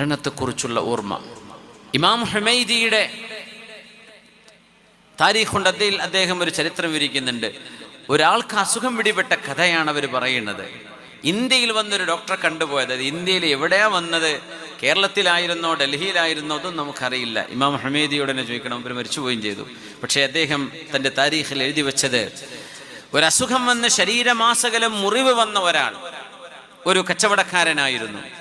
മരണത്തെക്കുറിച്ചുള്ള ഓർമ്മ. ഇമാം ഹുമൈദിയുടെ താരീഖ് കൊണ്ട് അദ്ദേഹം ഒരു ചരിത്രം വിരിക്കുന്നുണ്ട് ഒരാൾക്ക് അസുഖം പിടിപെട്ട കഥയാണ് അവർ പറയുന്നത്. ഇന്ത്യയിൽ വന്നൊരു ഡോക്ടറെ കണ്ടുപോയത്. അത് ഇന്ത്യയിൽ എവിടെയാ വന്നത്? കേരളത്തിലായിരുന്നോ? ഡൽഹിയിലായിരുന്നോ? അതൊന്നും നമുക്കറിയില്ല. ഇമാം ഹമീദിയോട് തന്നെ ചോദിക്കണം. അവർ മരിച്ചുപോവുകയും ചെയ്തു. പക്ഷേ അദ്ദേഹം തന്റെ താരീഖിൽ എഴുതി വെച്ചത് ഒരസുഖം വന്ന് ശരീരമാസകലം മുറിവ് വന്ന ഒരാൾ ഒരു കച്ചവടക്കാരനായിരുന്നു.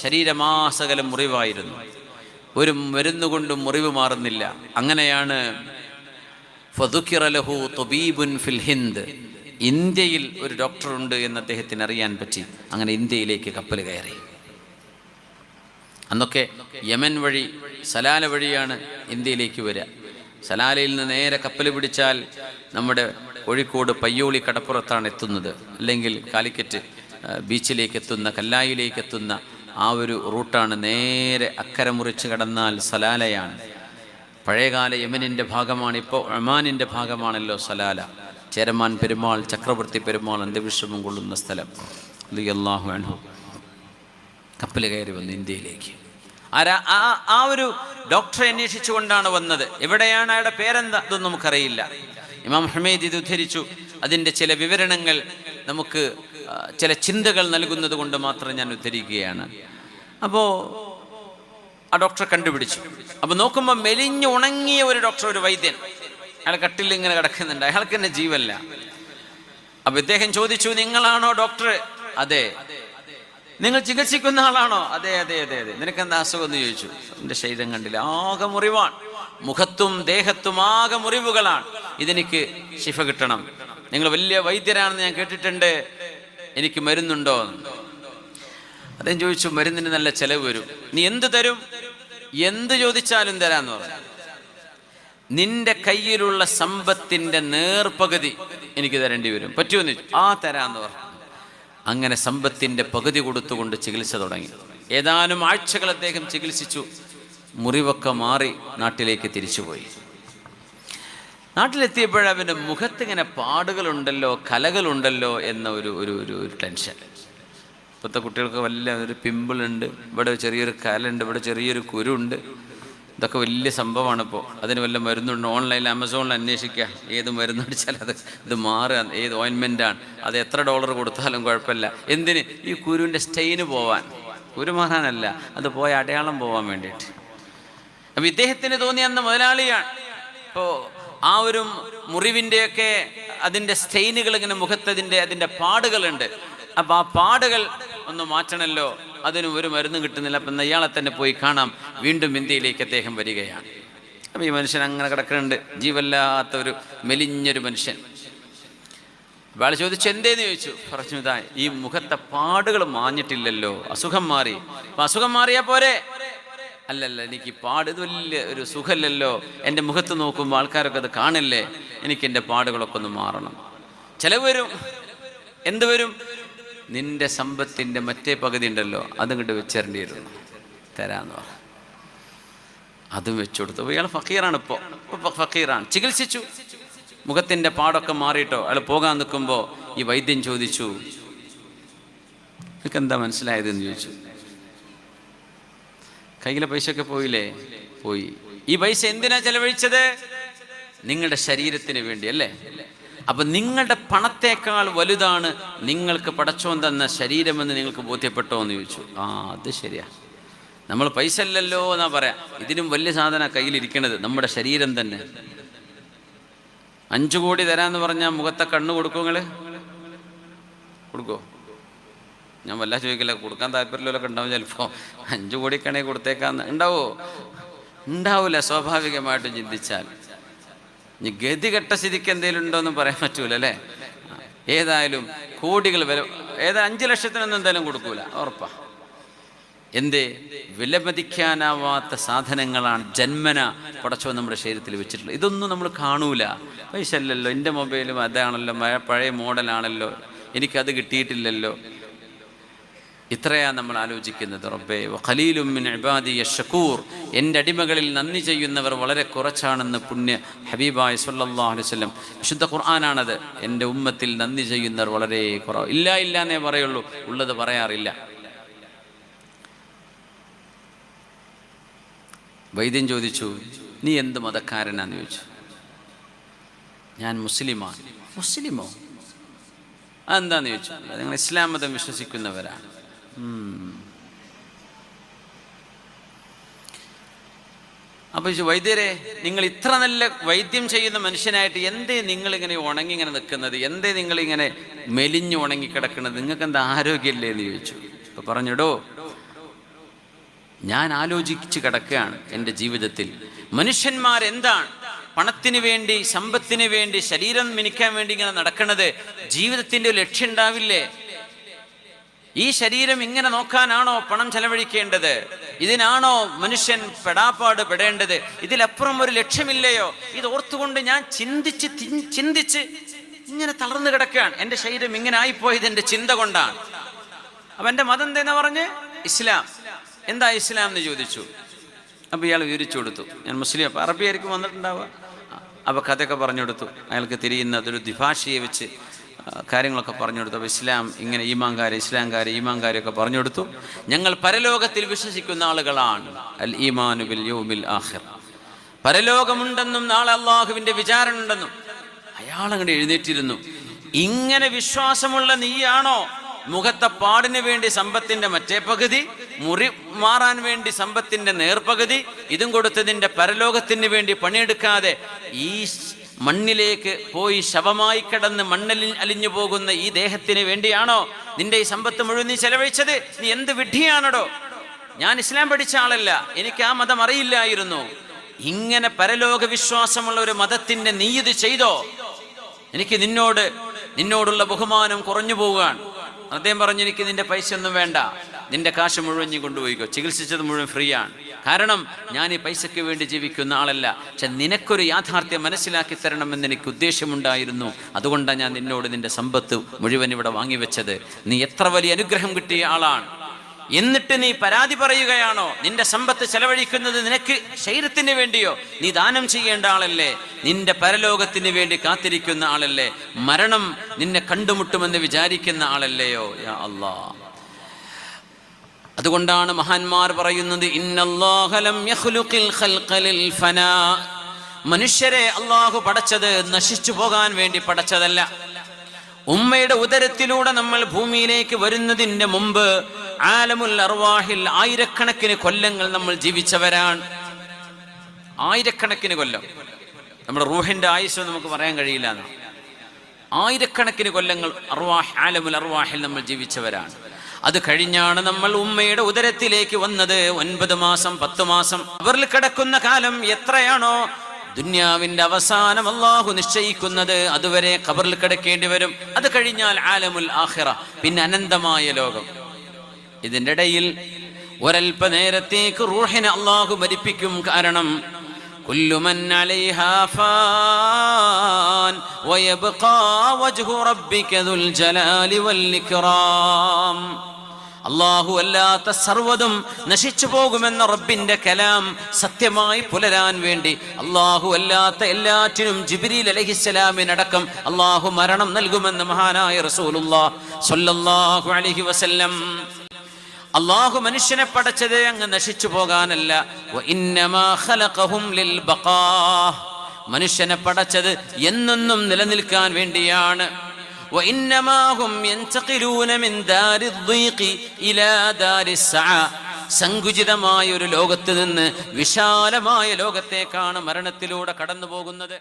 ശരീരമാസകലം മുറിവായിരുന്നു. ഒരു മരുന്നുകൊണ്ടും മുറിവ് മാറുന്നില്ല. അങ്ങനെയാണ് ഫദുക്കിറ ലഹു തൊബീബുൻ ഫിൽ ഹിന്ദ്. ഇന്ത്യയിൽ ഒരു ഡോക്ടറുണ്ട് എന്ന് അദ്ദേഹത്തിന് അറിയാൻ പറ്റി. അങ്ങനെ ഇന്ത്യയിലേക്ക് കപ്പൽ കയറി. അന്നൊക്കെ യമൻ വഴി സലാല വഴിയാണ് ഇന്ത്യയിലേക്ക് വരിക. സലാലയിൽ നിന്ന് നേരെ കപ്പൽ പിടിച്ചാൽ നമ്മുടെ കോഴിക്കോട് പയ്യോളി കടപ്പുറത്താണ് എത്തുന്നത്. അല്ലെങ്കിൽ കാലിക്കറ്റ് ബീച്ചിലേക്ക് എത്തുന്ന കല്ലായിലേക്ക് എത്തുന്ന ആ ഒരു റൂട്ടാണ് നേരെ അക്കരെ മുറിച്ച് കടന്നാൽ സലാലയാണ്. പഴയകാല യമനിന്റെ ഭാഗമാണ് ഇപ്പോൾ ഒമാനിന്റെ ഭാഗമാണല്ലോ സലാല. ചേരമാൻ പെരുമാൾ ചക്രവർത്തി പെരുമാൾ അന്ത്യവിശ്രമം കൊള്ളുന്ന സ്ഥലം. അള്ളാഹു അൻഹു. കപ്പൽ കയറി വന്നു ഇന്ത്യയിലേക്ക്. ആരാ ആ ആ ഒരു ഡോക്ടറെ അന്വേഷിച്ചുകൊണ്ടാണ് വന്നത്. എവിടെയാണ് അയാളുടെ പേരെന്താ? അതൊന്നും നമുക്കറിയില്ല. ഇമാം ഹമീദ് ഇത് ഉദ്ധരിച്ചു. അതിന്റെ ചില വിവരണങ്ങൾ നമുക്ക് ചില ചിന്തകൾ നൽകുന്നത് കൊണ്ട് മാത്രം ഞാൻ ഉദ്ധരിക്കുകയാണ്. അപ്പോൾ ആ ഡോക്ടറെ കണ്ടുപിടിച്ചു. അപ്പോൾ നോക്കുമ്പോൾ മെലിഞ്ഞു ഉണങ്ങിയ ഒരു ഡോക്ടർ ഒരു വൈദ്യൻ. അയാൾ കട്ടിൽ ഇങ്ങനെ കിടക്കുന്നുണ്ട്. അയാൾക്ക് തന്നെ ജീവല്ല. അപ്പൊ ഇദ്ദേഹം ചോദിച്ചു നിങ്ങളാണോ ഡോക്ടർ? അതെ. നിങ്ങൾ ചികിത്സിക്കുന്ന ആളാണോ? അതെ അതെ അതെ അതെ. നിനക്ക് എന്താ അസുഖം? എന്ന് ചോദിച്ചു. എന്റെ ശരീരം കണ്ടില്ല. ആകെ മുറിവാണ്. മുഖത്തും ദേഹത്തും ആകെ മുറിവുകളാണ്. ഇതെനിക്ക് ശിഫ കിട്ടണം. നിങ്ങൾ വലിയ വൈദ്യരാണെന്ന് ഞാൻ കേട്ടിട്ടുണ്ട്. എനിക്ക് മരുന്നുണ്ടോ? അദ്ദേഹം ചോദിച്ചു മരുന്നിന് നല്ല ചെലവ് വരും. നീ എന്ത് തരും? എന്ത് ചോദിച്ചാലും തരാന്ന് പറഞ്ഞു. നിന്റെ കയ്യിലുള്ള സമ്പത്തിന്റെ നേർപകുതി എനിക്ക് തരേണ്ടി വരും. പറ്റുമെന്ന് ആ തരാന്ന് പറഞ്ഞു. അങ്ങനെ സമ്പത്തിന്റെ പകുതി കൊടുത്തുകൊണ്ട് ചികിത്സ തുടങ്ങി. ഏതാനും ആഴ്ചകൾ അദ്ദേഹം ചികിത്സിച്ചു. മുറിവൊക്കെ മാറി നാട്ടിലേക്ക് തിരിച്ചുപോയി. നാട്ടിലെത്തിയപ്പോഴ അവന്റെ മുഖത്തിങ്ങനെ പാടുകളുണ്ടല്ലോ കലകളുണ്ടല്ലോ എന്ന ഒരു ഒരു ഒരു ഒരു ടെൻഷൻ ഇപ്പോഴത്തെ കുട്ടികൾക്ക് വലിയ ഒരു പിമ്പിളുണ്ട് ഇവിടെ ചെറിയൊരു കലുണ്ട് ഇവിടെ ചെറിയൊരു കുരുണ്ട്. ഇതൊക്കെ വലിയ സംഭവമാണ് ഇപ്പോൾ അതിന് വല്ല മരുന്നുണ്ട്? ഓൺലൈനിൽ ആമസോണിൽ അന്വേഷിക്കുക ഏത് മരുന്ന് അടിച്ചാൽ അത് ഇത് മാറുക ഏത് ഓയിൻമെന്റാണ് അത് എത്ര ഡോളർ കൊടുത്താലും കുഴപ്പമില്ല. എന്തിന്? ഈ കുരുവിന്റെ സ്റ്റെയിന് പോവാൻ. കുരു മാറാനല്ല അത് പോയ അടയാളം പോവാൻ വേണ്ടിയിട്ട്. അപ്പം ഇദ്ദേഹത്തിന് തോന്നിയ അന്ന് മുതലാളിയാണ്. ഇപ്പോൾ ആ ഒരു മുറിവിന്റെയൊക്കെ അതിന്റെ സ്റ്റെയിനുകൾ ഇങ്ങനെ മുഖത്തതിന്റെ അതിന്റെ പാടുകളുണ്ട്. അപ്പം ആ പാടുകൾ ഒന്ന് മാറ്റണമല്ലോ അതിനും ഒരു മരുന്നും കിട്ടുന്നില്ല. അപ്പം ഇയാളെ തന്നെ പോയി കാണാം. വീണ്ടും ഇന്ത്യയിലേക്ക് അദ്ദേഹം വരികയാണ്. അപ്പം ഈ മനുഷ്യൻ അങ്ങനെ കിടക്കുന്നുണ്ട്. ജീവല്ലാത്ത ഒരു മെലിഞ്ഞൊരു മനുഷ്യൻ. അയാൾ ചോദിച്ചു എന്തേന്ന്? ചോദിച്ചു. പറഞ്ഞു ഇതാ ഈ മുഖത്തെ പാടുകൾ മാഞ്ഞിട്ടില്ലല്ലോ. അസുഖം മാറി. അപ്പം അസുഖം മാറിയാ പോരെ? അല്ലല്ല എനിക്ക് പാട് ഇത് വലിയ ഒരു സുഖമല്ലല്ലോ എന്റെ മുഖത്ത് നോക്കുമ്പോൾ ആൾക്കാരൊക്കെ അത് കാണില്ലേ? എനിക്ക് എന്റെ പാടുകളൊക്കെ ഒന്ന് മാറണം. ചിലവ് വരും. എന്ത് വരും? നിന്റെ സമ്പത്തിന്റെ മറ്റേ പകുതി ഉണ്ടല്ലോ അതിങ്ങോട്ട് വെച്ചേരേണ്ടി വരുന്നു തരാന്ന് പറഞ്ഞു അതും വെച്ചു കൊടുത്തു. ഇയാൾ ഫക്കീറാണ് ഇപ്പോൾ ഫക്കീറാണ്. ചികിത്സിച്ചു. മുഖത്തിന്റെ പാടൊക്കെ മാറിയിട്ടോ? അയാൾ പോകാൻ നിൽക്കുമ്പോൾ ഈ വൈദ്യൻ ചോദിച്ചു എന്താ മനസ്സിലായതെന്ന് ചോദിച്ചു? കയ്യിലെ പൈസയൊക്കെ പോയില്ലേ? പോയി. ഈ പൈസ എന്തിനാ ചെലവഴിച്ചത്? നിങ്ങളുടെ ശരീരത്തിന് വേണ്ടി അല്ലേ? അപ്പൊ നിങ്ങളുടെ പണത്തേക്കാൾ വലുതാണ് നിങ്ങൾക്ക് പടച്ചോൻ തന്ന ശരീരമെന്ന് നിങ്ങൾക്ക് ബോധ്യപ്പെട്ടോ എന്ന് ചോദിച്ചു. ആ അത് ശരിയാ. നമ്മൾ പൈസ അല്ലല്ലോ എന്നാ പറയാ. ഇതിനും വലിയ സാധന കയ്യിലിരിക്കണത്. നമ്മുടെ ശരീരം തന്നെ. അഞ്ചു കോടി തരാന്ന് പറഞ്ഞാൽ മുഖത്തെ കണ്ണ് കൊടുക്കോ നിങ്ങൾ? കൊടുക്കോ? ഞാൻ വല്ല ചോദിക്കില്ല കൊടുക്കാൻ താല്പര്യമില്ലൊക്കെ ഉണ്ടാവും ചിലപ്പോൾ അഞ്ചു കോടി കണേ കൊടുത്തേക്കാന്ന്. ഉണ്ടാവോ? ഉണ്ടാവൂല സ്വാഭാവികമായിട്ട് ചിന്തിച്ചാൽ. ഇനി ഗതികെട്ട സ്ഥിതിക്ക് എന്തെങ്കിലും ഉണ്ടോ എന്ന് പറയാൻ പറ്റൂല അല്ലേ? ഏതായാലും കോടികൾ വില ഏതാ അഞ്ച് ലക്ഷത്തിനൊന്നും എന്തായാലും കൊടുക്കൂല ഉറപ്പാ. എന്തേ? വിലമതിക്കാനാവാത്ത സാധനങ്ങളാണ് ജന്മന പടച്ചോ നമ്മുടെ ശരീരത്തിൽ വെച്ചിട്ടുള്ളത്. ഇതൊന്നും നമ്മൾ കാണൂല. പൈസ അല്ലല്ലോ എന്റെ മൊബൈലും അതാണല്ലോ പഴയ മോഡലാണല്ലോ. എനിക്കത് കിട്ടിയിട്ടില്ലല്ലോ. ഇത്രയാ നമ്മൾ ആലോചിക്കുന്നത് റബ്ബേ. ഖലീലും മിൻ ഇബാദി ഷക്കൂർ എന്റെ അടിമകളിൽ നന്ദി ചെയ്യുന്നവർ വളരെ കുറച്ചാണെന്ന് പുണ്യ ഹബീബായ സല്ലല്ലാഹു അലൈഹി വസല്ലം വിശുദ്ധ ഖുർആനാണത്. എന്റെ ഉമ്മത്തിൽ നന്ദി ചെയ്യുന്നവർ വളരെ കുറവ്. ഇല്ല ഇല്ല എന്നേ പറയുള്ളൂ. ഉള്ളത് പറയാറില്ല. വൈദ്യൻ ചോദിച്ചു നീ എന്ത് മതക്കാരനാന്ന്? ചോദിച്ചു. ഞാൻ മുസ്ലിമാണ് മുസ്ലിമോ? അതെന്താന്ന്? ചോദിച്ചു. "അല്ല, നിങ്ങൾ ഇസ്ലാം മതം വിശ്വസിക്കുന്നവരാണ്. അപ്പൊ വൈദ്യരെ നിങ്ങൾ ഇത്ര നല്ല വൈദ്യം ചെയ്യുന്ന മനുഷ്യനായിട്ട് എന്തേ നിങ്ങൾ ഇങ്ങനെ ഉണങ്ങി ഇങ്ങനെ നിൽക്കുന്നത്? എന്തേ നിങ്ങൾ ഇങ്ങനെ മെലിഞ്ഞു ഉണങ്ങി കിടക്കുന്നത്? നിങ്ങൾക്ക് എന്താ ആരോഗ്യമില്ലേ എന്ന് ചോദിച്ചു. അപ്പൊ പറഞ്ഞിടോ ഞാൻ ആലോചിച്ച് കിടക്കുകയാണ് എന്റെ ജീവിതത്തിൽ. മനുഷ്യന്മാർ എന്താണ് പണത്തിന് വേണ്ടി സമ്പത്തിന് വേണ്ടി ശരീരം മിനിക്കാൻ വേണ്ടി ഇങ്ങനെ നടക്കുന്നത്? ജീവിതത്തിന്റെ ലക്ഷ്യം ഉണ്ടാവില്ലേ? ഈ ശരീരം ഇങ്ങനെ നോക്കാനാണോ പണം ചെലവഴിക്കേണ്ടത്? ഇതിനാണോ മനുഷ്യൻ പെടാപ്പാട് പെടേണ്ടത്? ഇതിലപ്പുറം ഒരു ലക്ഷ്യമില്ലയോ? ഇത് ഓർത്തുകൊണ്ട് ഞാൻ ചിന്തിച്ച് ചിന്തിച്ച് ഇങ്ങനെ തളർന്നു കിടക്കുകയാണ്. എന്റെ ശരീരം ഇങ്ങനെ ആയിപ്പോയത് എന്റെ ചിന്ത കൊണ്ടാണ്. അപ്പൊ എന്റെ മതം എന്താ പറഞ്ഞ്? ഇസ്ലാം. എന്താ ഇസ്ലാം എന്ന് ചോദിച്ചു. അപ്പൊ ഇയാൾ വിവരിച്ചു കൊടുത്തു. ഞാൻ മുസ്ലിം അപ്പൊ അറബി ആയിരിക്കും വന്നിട്ടുണ്ടാവുക. അപ്പൊ കഥയൊക്കെ പറഞ്ഞു കൊടുത്തു. അയാൾക്ക് തിരിയുന്ന അതൊരു ദ്വിഭാഷയെ വെച്ച് കാര്യങ്ങളൊക്കെ പറഞ്ഞു കൊടുത്തു അപ്പോൾ ഇസ്ലാം ഇങ്ങനെ ഈമാങ്കാര് ഇസ്ലാംകാര് ഈമാങ്കാരൊക്കെ പറഞ്ഞു കൊടുത്തു ഞങ്ങൾ പരലോകത്തിൽ വിശ്വസിക്കുന്ന ആളുകളാണ്. അൽ ഈമാനു ബിൽ യൗമിൽ ആഖിർ. പരലോകമുണ്ടെന്നും നാളെ അള്ളാഹുവിന്റെ വിചാരണ ഉണ്ടെന്നും അയാൾ എഴുന്നേറ്റിരുന്നു. ഇങ്ങനെ വിശ്വാസമുള്ള നീയാണോ? മുഖത്തെ പാടിന് വേണ്ടി സമ്പത്തിന്റെ മറ്റേ പകുതി മുറി മാറാൻ വേണ്ടി സമ്പത്തിന്റെ നേർപകുതി ഇതും കൊടുത്തതിന്റെ പരലോകത്തിന് വേണ്ടി പണിയെടുക്കാതെ ഈ മണ്ണിലേക്ക് പോയി ശവമായി കിടന്ന് മണ്ണിൽ അലിഞ്ഞു പോകുന്ന ഈ ദേഹത്തിന് വേണ്ടിയാണോ നിന്റെ ഈ സമ്പത്ത് മുഴുവൻ നീ ചെലവഴിച്ചത്? നീ എന്ത് വിഡ്ഢിയാണടോ? ഞാൻ ഇസ്ലാം പഠിച്ച ആളല്ല. എനിക്ക് ആ മതം അറിയില്ലായിരുന്നു. ഇങ്ങനെ പരലോക വിശ്വാസമുള്ള ഒരു മതത്തിന്റെ നീ ഇത് ചെയ്തോ? എനിക്ക് നിന്നോട് നിന്നോടുള്ള ബഹുമാനം കുറഞ്ഞു പോവുകയാണ്. അദ്ദേഹം പറഞ്ഞു എനിക്ക് നിന്റെ പൈസ ഒന്നും വേണ്ട. നിന്റെ കാശ് മുഴുവൻ നീ കൊണ്ടുപോയിക്കോ. ചികിത്സിച്ചത് മുഴുവൻ ഫ്രീ ആണ്. കാരണം ഞാൻ ഈ പൈസയ്ക്ക് വേണ്ടി ജീവിക്കുന്ന ആളല്ല. പക്ഷെ നിനക്കൊരു യാഥാർത്ഥ്യം മനസ്സിലാക്കി തരണമെന്ന് എനിക്ക് ഉദ്ദേശമുണ്ടായിരുന്നു. അതുകൊണ്ടാണ് ഞാൻ നിന്നോട് നിന്റെ സമ്പത്ത് മുഴുവൻ ഇവിടെ വാങ്ങിവെച്ചത് നീ എത്ര വലിയ അനുഗ്രഹം കിട്ടിയ ആളാണ്. എന്നിട്ട് നീ പരാതി പറയുകയാണോ? നിന്റെ സമ്പത്ത് ചെലവഴിക്കുന്നത് നിനക്ക് ശരീരത്തിന് വേണ്ടിയോ? നീ ദാനം ചെയ്യേണ്ട ആളല്ലേ? നിന്റെ പരലോകത്തിന് വേണ്ടി കാത്തിരിക്കുന്ന ആളല്ലേ? മരണം നിന്നെ കണ്ടുമുട്ടുമെന്ന് വിചാരിക്കുന്ന ആളല്ലേയോ? അല്ലാ അതുകൊണ്ടാണ് മഹാന്മാർ പറയുന്നത് മനുഷ്യരെ അള്ളാഹു പടച്ചത് നശിച്ചു പോകാൻ വേണ്ടി പടച്ചതല്ല. ഉമ്മയുടെ ഉദരത്തിലൂടെ നമ്മൾ ഭൂമിയിലേക്ക് വരുന്നതിന്റെ മുമ്പ് ആലമുൽ അർവാഹിൽ ആയിരക്കണക്കിന് കൊല്ലങ്ങൾ നമ്മൾ ജീവിച്ചവരാണ്. ആയിരക്കണക്കിന് കൊല്ലം. നമ്മുടെ റൂഹിന്റെ ആയുസ് നമുക്ക് പറയാൻ കഴിയില്ല ആയിരക്കണക്കിന് കൊല്ലങ്ങൾ അർവാഹ് ആലമുൽ അർവാഹിൽ നമ്മൾ ജീവിച്ചവരാണ്. അത് കഴിഞ്ഞാണ് നമ്മൾ ഉമ്മയുടെ ഉദരത്തിലേക്ക് വന്നത് ഒൻപത് മാസം പത്ത് മാസം അവരിൽ കിടക്കുന്ന കാലം എത്രയാണോ ദുന്യാവിന്റെ അവസാനം അള്ളാഹു നിശ്ചയിക്കുന്നത് അതുവരെ ഖബറിൽ കിടക്കേണ്ടി വരും അത് കഴിഞ്ഞാൽ ആലമുൽ ആഖിറ പിന്നെ അനന്തമായ ലോകം ഇതിൻ്റെ ഇടയിൽ ഒരൽപ്പ നേരത്തേക്ക് റൂഹിനെ അള്ളാഹു മരിപ്പിക്കും കാരണം كل من عليها فان ويبقى وجه ربك ذو الجلال والإكرام അള്ളാഹു അല്ലാത്ത സർവതും നശിച്ചു പോകുമെന്ന റബ്ബിന്റെ കലാം സത്യമായി പുലരാൻ വേണ്ടി അള്ളാഹു അല്ലാത്ത എല്ലാറ്റിനും ജിബിരിൽ അലഹിസ്സലാമിനടക്കം അള്ളാഹു മരണം നൽകുമെന്ന് മഹാനായ റസൂലുല്ലാ അലൈഹി വസല്ലം. അള്ളാഹു മനുഷ്യനെ പടച്ചത് അങ്ങ് നശിച്ചു പോകാനല്ല. മനുഷ്യനെ പടച്ചത് എന്നെന്നും നിലനിൽക്കാൻ വേണ്ടിയാണ്. وإنما هم ينتقلون من دار الضيق إلى دار السعى. സങ്കുചിതമായ ഒരു ലോകത്ത് നിന്ന് വിശാലമായ ലോകത്തേക്കാണ് മരണത്തിലൂടെ കടന്നു പോകുന്നത്